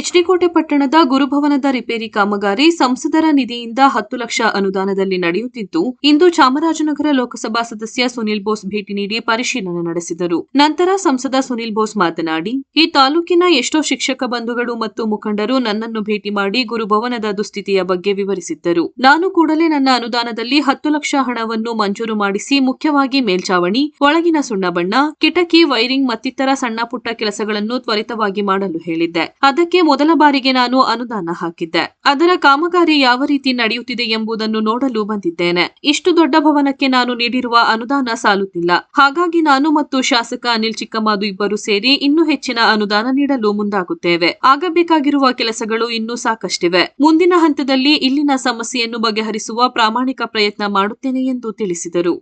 ಎಚ್ಡಿಕೋಟೆ ಪಟ್ಟಣದ ಗುರುಭವನದ ರಿಪೇರಿ ಕಾಮಗಾರಿ ಸಂಸದರ ನಿಧಿಯಿಂದ ಹತ್ತು ಲಕ್ಷ ಅನುದಾನದಲ್ಲಿ ನಡೆಯುತ್ತಿದ್ದು, ಇಂದು ಚಾಮರಾಜನಗರ ಲೋಕಸಭಾ ಸದಸ್ಯ ಸುನಿಲ್ ಬೋಸ್ ಭೇಟಿ ನೀಡಿ ಪರಿಶೀಲನೆ ನಡೆಸಿದರು. ನಂತರ ಸಂಸದ ಸುನಿಲ್ ಬೋಸ್ ಮಾತನಾಡಿ, ಈ ತಾಲೂಕಿನ ಎಷ್ಟೋ ಶಿಕ್ಷಕ ಬಂಧುಗಳು ಮತ್ತು ಮುಖಂಡರು ನನ್ನನ್ನು ಭೇಟಿ ಮಾಡಿ ಗುರುಭವನದ ದುಸ್ಥಿತಿಯ ಬಗ್ಗೆ ವಿವರಿಸಿದ್ದರು. ನಾನು ಕೂಡಲೇ ನನ್ನ ಅನುದಾನದಲ್ಲಿ ಹತ್ತು ಲಕ್ಷ ಹಣವನ್ನು ಮಂಜೂರು ಮಾಡಿಸಿ ಮುಖ್ಯವಾಗಿ ಮೇಲ್ಚಾವಣಿ, ಒಳಗಿನ ಸುಣ್ಣಬಣ್ಣ ಕಿಟಕಿ, ವೈರಿಂಗ್ ಮತ್ತಿತರ ಸಣ್ಣ ಪುಟ್ಟ ಕೆಲಸಗಳನ್ನು ತ್ವರಿತವಾಗಿ ಮಾಡಲು ಹೇಳಿದ್ದೆ. ಅದಕ್ಕೆ ಮೊದಲ ಬಾರಿಗೆ ನಾನು ಅನುದಾನ ಹಾಕಿದ್ದೆ. ಅದರ ಕಾಮಗಾರಿ ಯಾವ ರೀತಿ ನಡೆಯುತ್ತಿದೆ ಎಂಬುದನ್ನು ನೋಡಲು ಬಂದಿದ್ದೇನೆ. ಇಷ್ಟು ದೊಡ್ಡ ಭವನಕ್ಕೆ ನಾನು ನೀಡಿರುವ ಅನುದಾನ ಸಾಲುತ್ತಿಲ್ಲ. ಹಾಗಾಗಿ ನಾನು ಮತ್ತು ಶಾಸಕ ಅನಿಲ್ ಚಿಕ್ಕಮಾದು ಇಬ್ಬರು ಸೇರಿ ಇನ್ನೂ ಹೆಚ್ಚಿನ ಅನುದಾನ ನೀಡಲು ಮುಂದಾಗುತ್ತೇವೆ. ಆಗಬೇಕಾಗಿರುವ ಕೆಲಸಗಳು ಇನ್ನೂ ಸಾಕಷ್ಟಿವೆ. ಮುಂದಿನ ಹಂತದಲ್ಲಿ ಇಲ್ಲಿನ ಸಮಸ್ಯೆಯನ್ನು ಬಗೆಹರಿಸುವ ಪ್ರಾಮಾಣಿಕ ಪ್ರಯತ್ನ ಮಾಡುತ್ತೇನೆ ಎಂದು ತಿಳಿಸಿದರು.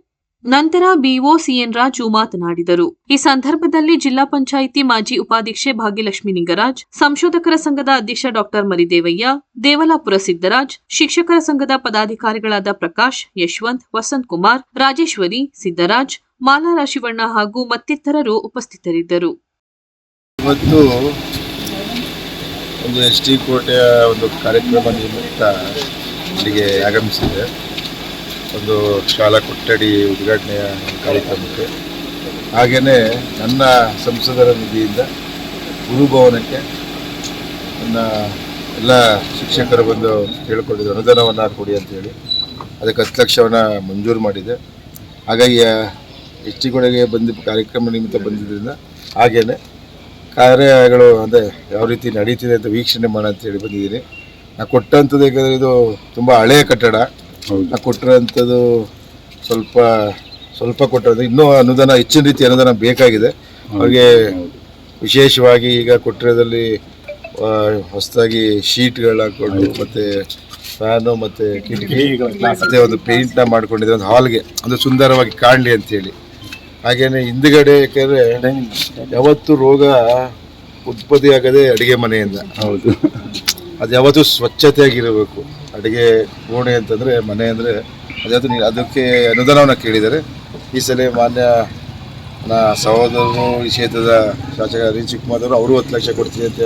ನಂತರ ಬಿಒ ಸಿಎನ್ ರಾಜು ಮಾತನಾಡಿದರು. ಈ ಸಂದರ್ಭದಲ್ಲಿ ಜಿಲ್ಲಾ ಪಂಚಾಯಿತಿ ಮಾಜಿ ಉಪಾಧ್ಯಕ್ಷೆ ಭಾಗ್ಯಲಕ್ಷ್ಮಿ ನಿಂಗರಾಜ್, ಸಂಶೋಧಕರ ಸಂಘದ ಅಧ್ಯಕ್ಷ ಡಾಕ್ಟರ್ ಮರಿದೇವಯ್ಯ, ದೇವಲಾಪುರ ಸಿದ್ದರಾಜ್, ಶಿಕ್ಷಕರ ಸಂಘದ ಪದಾಧಿಕಾರಿಗಳಾದ ಪ್ರಕಾಶ್, ಯಶವಂತ್, ವಸಂತ್ ಕುಮಾರ್, ರಾಜೇಶ್ವರಿ, ಸಿದ್ದರಾಜ್, ಮಾಲಾ ಶಿವಣ್ಣ ಹಾಗೂ ಮತ್ತಿತರರು ಉಪಸ್ಥಿತರಿದ್ದರು. ಇವತ್ತು ಒಂದು ಎಸ್ ಕೋಟೆಯ ಒಂದು ಕಾರ್ಯಕ್ರಮ ನಿಮಿತ್ತ ಇಲ್ಲಿಗೆ ಆಗಮಿಸಿದೆ. ಒಂದು ಶಾಲಾ ಕೊಠಡಿ ಉದ್ಘಾಟನೆಯ ಕಾರ್ಯಕ್ರಮಕ್ಕೆ. ಹಾಗೆಯೇ ನನ್ನ ಸಂಸದರ ನಿಧಿಯಿಂದ ಗುರುಭವನಕ್ಕೆ ನನ್ನ ಎಲ್ಲ ಶಿಕ್ಷಕರು ಬಂದು ಕೇಳಿಕೊಂಡಿದ್ದು ಅನುದಾನವನ್ನು ಕೊಡಿ ಅಂತೇಳಿ ಅದಕ್ಕೆ ಹತ್ತು ಲಕ್ಷವನ್ನು ಮಂಜೂರು ಮಾಡಿದೆ. ಹಾಗಾಗಿ ಹೆಚ್ಚು ಟಿ ಕೋಟೆಗೆ ಬಂದ ಕಾರ್ಯಕ್ರಮ ನಿಮಿತ್ತ ಬಂದಿದ್ದರಿಂದ ಹಾಗೆಯೇ ಕಾರ್ಯಗಳು ಅದೇ ಯಾವ ರೀತಿ ನಡೀತಿದೆ ಅಂತ ವೀಕ್ಷಣೆ ಮಾಡ ಅಂತೇಳಿ ಬಂದಿದ್ದೀನಿ. ನಾನು ಕೊಟ್ಟಂಥದ್ದು ಇದು ತುಂಬ ಹಳೆಯ ಕಟ್ಟಡ. ಕೊಟ್ಟಿರೋಂಥದ್ದು ಸ್ವಲ್ಪ ಸ್ವಲ್ಪ ಕೊಟ್ಟಿರೋದು ಇನ್ನೂ ಅನುದಾನ ಹೆಚ್ಚಿನ ರೀತಿ ಅನುದಾನ ಬೇಕಾಗಿದೆ. ಅವ್ರಿಗೆ ವಿಶೇಷವಾಗಿ ಈಗ ಕೊಟ್ಟಿರೋದಲ್ಲಿ ಹೊಸದಾಗಿ ಶೀಟ್ಗಳು ಹಾಕ್ಕೊಂಡು ಮತ್ತು ಫ್ಯಾನು ಮತ್ತು ಕಿಟಕಿ ಮತ್ತು ಒಂದು ಪೇಂಟ್ನ ಮಾಡ್ಕೊಂಡಿದ್ದಾರೆ. ಒಂದು ಹಾಲ್ಗೆ. ಒಂದು ಸುಂದರವಾಗಿ ಕಾಣಲಿ ಅಂತೇಳಿ. ಹಾಗೆಯೇ ಹಿಂದುಗಡೆ ಯಾಕೆಂದರೆ ಯಾವತ್ತು ರೋಗ ಉತ್ಪತ್ತಿ ಆಗದೆ ಅಡುಗೆ ಮನೆಯಿಂದ. ಹೌದು. ಅದು ಯಾವತ್ತೂ ಸ್ವಚ್ಛತೆಯಾಗಿರಬೇಕು. ಅಡುಗೆ ಕೋಣೆ ಅಂತಂದರೆ ಮನೆ ಅಂದರೆ ಅದ್ಯಾವತ್ತು ನೀವು ಅದಕ್ಕೆ ಅನುದಾನವನ್ನು ಕೇಳಿದ್ದಾರೆ. ಈ ಸಲ ಮಾನ್ಯ ನಾ ಸಹೋದರರು ಈ ಕ್ಷೇತ್ರದ ಶಾಸಕ ಅರವಿಂದ್ ಚಿಕ್ಕಮಾದವರು ಅವರು ಹತ್ತು ಲಕ್ಷ ಕೊಡ್ತೀನಿ ಅಂತ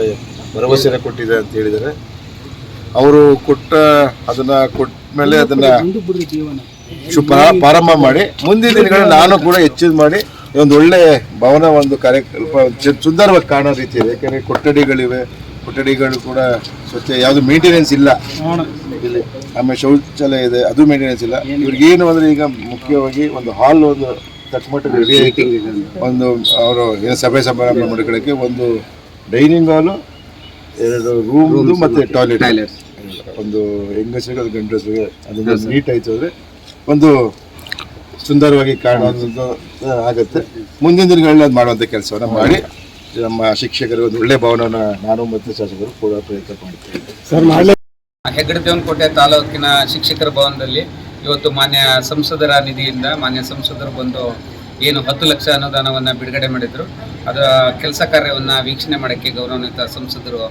ಭರವಸೆನ ಕೊಟ್ಟಿದೆ ಅಂತ ಹೇಳಿದ್ದಾರೆ. ಅವರು ಕೊಟ್ಟ ಅದನ್ನು ಕೊಟ್ಟ ಮೇಲೆ ಅದನ್ನು ಪ್ರಾರಂಭ ಮಾಡಿ, ಮುಂದಿನ ದಿನಗಳಲ್ಲಿ ನಾನು ಕೂಡ ಹೆಚ್ಚಿದ ಮಾಡಿ ಒಂದು ಒಳ್ಳೆ ಭವನ, ಒಂದು ಕಾರ್ಯಕ್ರಮ ಚ- ಸುಂದರವಾಗಿ ಕಾಣೋ ರೀತಿ ಇದೆ. ಯಾಕೆಂದರೆ ಕೊಠಡಿಗಳಿವೆ ಕೊಠಡಿಗಳು ಕೂಡ ಸ್ವಚ್ಛ ಯಾವುದು ಮೇಂಟೆನೆನ್ಸ್ ಇಲ್ಲ. ಇಲ್ಲಿ ಆಮೇಲೆ ಶೌಚಾಲಯ ಇದೆ ಅದು ಮೇಂಟೆನೆನ್ಸ್ ಇಲ್ಲ. ಇವ್ರಿಗೇನು ಅಂದರೆ ಈಗ ಮುಖ್ಯವಾಗಿ ಒಂದು ಹಾಲ್ ಒಂದು ತಕ್ಕಮಟ್ಟಿಗೆ ರೆಡಿ ಆಯಿತು ಒಂದು ಅವರು ಏನು ಸಭೆ ಸಮಾರಂಭ ಮಾಡ್ಕೊಳ್ಳೋಕ್ಕೆ ಒಂದು ಡೈನಿಂಗ್ ಹಾಲು ಎರಡು ರೂಮ್ ಮತ್ತು ಟಾಯ್ಲೆಟ್ ಒಂದು ಹೆಂಗಸರಿಗೆ ಅದು ಗಂಡಸರಿಗೆ ಅದನ್ನು ನೀಟ್ ಆಯಿತು ಅಂದರೆ ಒಂದು ಸುಂದರವಾಗಿ ಕಾಣುವಂಥದ್ದು ಆಗುತ್ತೆ. ಮುಂದಿನ ದಿನಗಳಲ್ಲಿ ಅದು ಮಾಡುವಂಥ ಕೆಲಸವನ್ನು ಮಾಡಿ. ನಮ್ಮ ಶಿಕ್ಷಕರಿಗೆ ಒಂದು ಒಳ್ಳೆ ಭವನವನ್ನು ನಾನು ಮತ್ತು ಶಾಸಕರು ಕೂಡ ಪ್ರಯತ್ನ ಮಾಡ್ತೇವೆ. ಹೆಗ್ಗಡ ದೇವನಕೋಟೆ ತಾಲೂಕಿನ ಶಿಕ್ಷಕರ ಭವನದಲ್ಲಿ ಇವತ್ತು ಮಾನ್ಯ ಸಂಸದರ ನಿಧಿಯಿಂದ ಮಾನ್ಯ ಸಂಸದರು ಬಂದು ಏನು ಹತ್ತು ಲಕ್ಷ ಅನುದಾನವನ್ನು ಬಿಡುಗಡೆ ಮಾಡಿದರು. ಅದರ ಕೆಲಸ ಕಾರ್ಯವನ್ನು ವೀಕ್ಷಣೆ ಮಾಡೋಕ್ಕೆ ಗೌರವಾನ್ವಿತ ಸಂಸದರು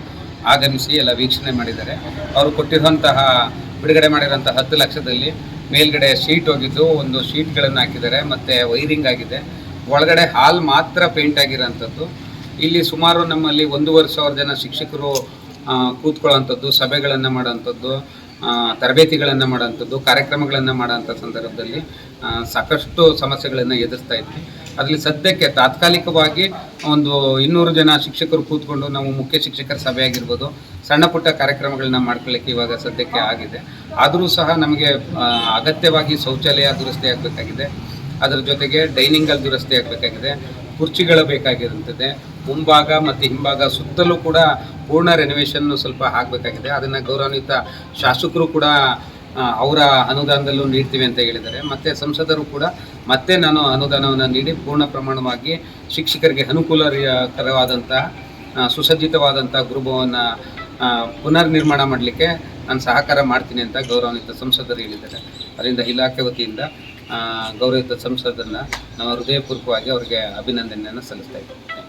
ಆಗಮಿಸಿ ಎಲ್ಲ ವೀಕ್ಷಣೆ ಮಾಡಿದ್ದಾರೆ. ಅವರು ಕೊಟ್ಟಿರುವಂತಹ ಬಿಡುಗಡೆ ಮಾಡಿರುವಂತಹ ಹತ್ತು ಲಕ್ಷದಲ್ಲಿ ಮೇಲ್ಗಡೆ ಶೀಟ್ ಹೋಗಿದ್ದು ಒಂದು ಶೀಟ್ಗಳನ್ನು ಹಾಕಿದ್ದಾರೆ ಮತ್ತು ವೈರಿಂಗ್ ಆಗಿದೆ. ಒಳಗಡೆ ಹಾಲ್ ಮಾತ್ರ ಪೇಂಟ್ ಆಗಿರೋಂಥದ್ದು ಇಲ್ಲಿ ಸುಮಾರು ನಮ್ಮಲ್ಲಿ ಒಂದೂವರೆ ಸಾವಿರ ಜನ ಶಿಕ್ಷಕರು ಕೂತ್ಕೊಳ್ಳೋವಂಥದ್ದು, ಸಭೆಗಳನ್ನು ಮಾಡೋವಂಥದ್ದು ತರಬೇತಿಗಳನ್ನು ಮಾಡೋವಂಥದ್ದು, ಕಾರ್ಯಕ್ರಮಗಳನ್ನು ಮಾಡೋಂಥ ಸಂದರ್ಭದಲ್ಲಿ ಸಾಕಷ್ಟು ಸಮಸ್ಯೆಗಳನ್ನು ಎದುರಿಸ್ತಾ ಇದ್ವಿ. ಅದರಲ್ಲಿ ಸದ್ಯಕ್ಕೆ ತಾತ್ಕಾಲಿಕವಾಗಿ ಒಂದು ಇನ್ನೂರು ಜನ ಶಿಕ್ಷಕರು ಕೂತ್ಕೊಂಡು ನಾವು ಮುಖ್ಯ ಶಿಕ್ಷಕರ ಸಭೆ ಆಗಿರ್ಬೋದು, ಸಣ್ಣ ಪುಟ್ಟ ಕಾರ್ಯಕ್ರಮಗಳನ್ನ ಮಾಡ್ಕೊಳ್ಳಿಕ್ಕೆ ಇವಾಗ ಸದ್ಯಕ್ಕೆ ಆಗಿದೆ. ಆದರೂ ಸಹ ನಮಗೆ ಅಗತ್ಯವಾಗಿ ಶೌಚಾಲಯ ದುರಸ್ತಿ ಆಗಬೇಕಾಗಿದೆ. ಅದರ ಜೊತೆಗೆ ಡೈನಿಂಗಲ್ಲಿ ದುರಸ್ತಿ ಆಗಬೇಕಾಗಿದೆ. ಕುರ್ಚಿಗಳು ಬೇಕಾಗಿರುತ್ತದೆ ಮುಂಭಾಗ ಮತ್ತು ಹಿಂಭಾಗ ಸುತ್ತಲೂ ಕೂಡ ಪೂರ್ಣ ರೆನೋವೇಷನ್ ಸ್ವಲ್ಪ ಆಗಬೇಕಾಗಿದೆ. ಅದನ್ನು ಗೌರವಾನ್ವಿತ ಶಾಸಕರು ಕೂಡ ಅವರ ಅನುದಾನದಲ್ಲೂ ನೀಡ್ತೀವಿ ಅಂತ ಹೇಳಿದ್ದಾರೆ. ಮತ್ತು ಸಂಸದರು ಕೂಡ ಮತ್ತೆ ನಾನು ಅನುದಾನವನ್ನು ನೀಡಿ ಪೂರ್ಣ ಪ್ರಮಾಣವಾಗಿ ಶಿಕ್ಷಕರಿಗೆ ಅನುಕೂಲಕರವಾದಂತಹ ಸುಸಜ್ಜಿತವಾದಂಥ ಗೃಹವನ್ನು ಪುನರ್ ನಿರ್ಮಾಣ ಮಾಡಲಿಕ್ಕೆ ನಾನು ಸಹಕಾರ ಮಾಡ್ತೀನಿ ಅಂತ ಗೌರವಾನ್ವಿತ ಸಂಸದರು ಹೇಳಿದ್ದಾರೆ. ಅದರಿಂದ ಇಲಾಖೆ ವತಿಯಿಂದ ಗೌರವಿತ ಸಂಸದನ್ನು ನಾವು ಹೃದಯಪೂರ್ವಕವಾಗಿ ಅವರಿಗೆ ಅಭಿನಂದನೆಯನ್ನು ಸಲ್ಲಿಸ್ತಾ ಇದ್ದೀವಿ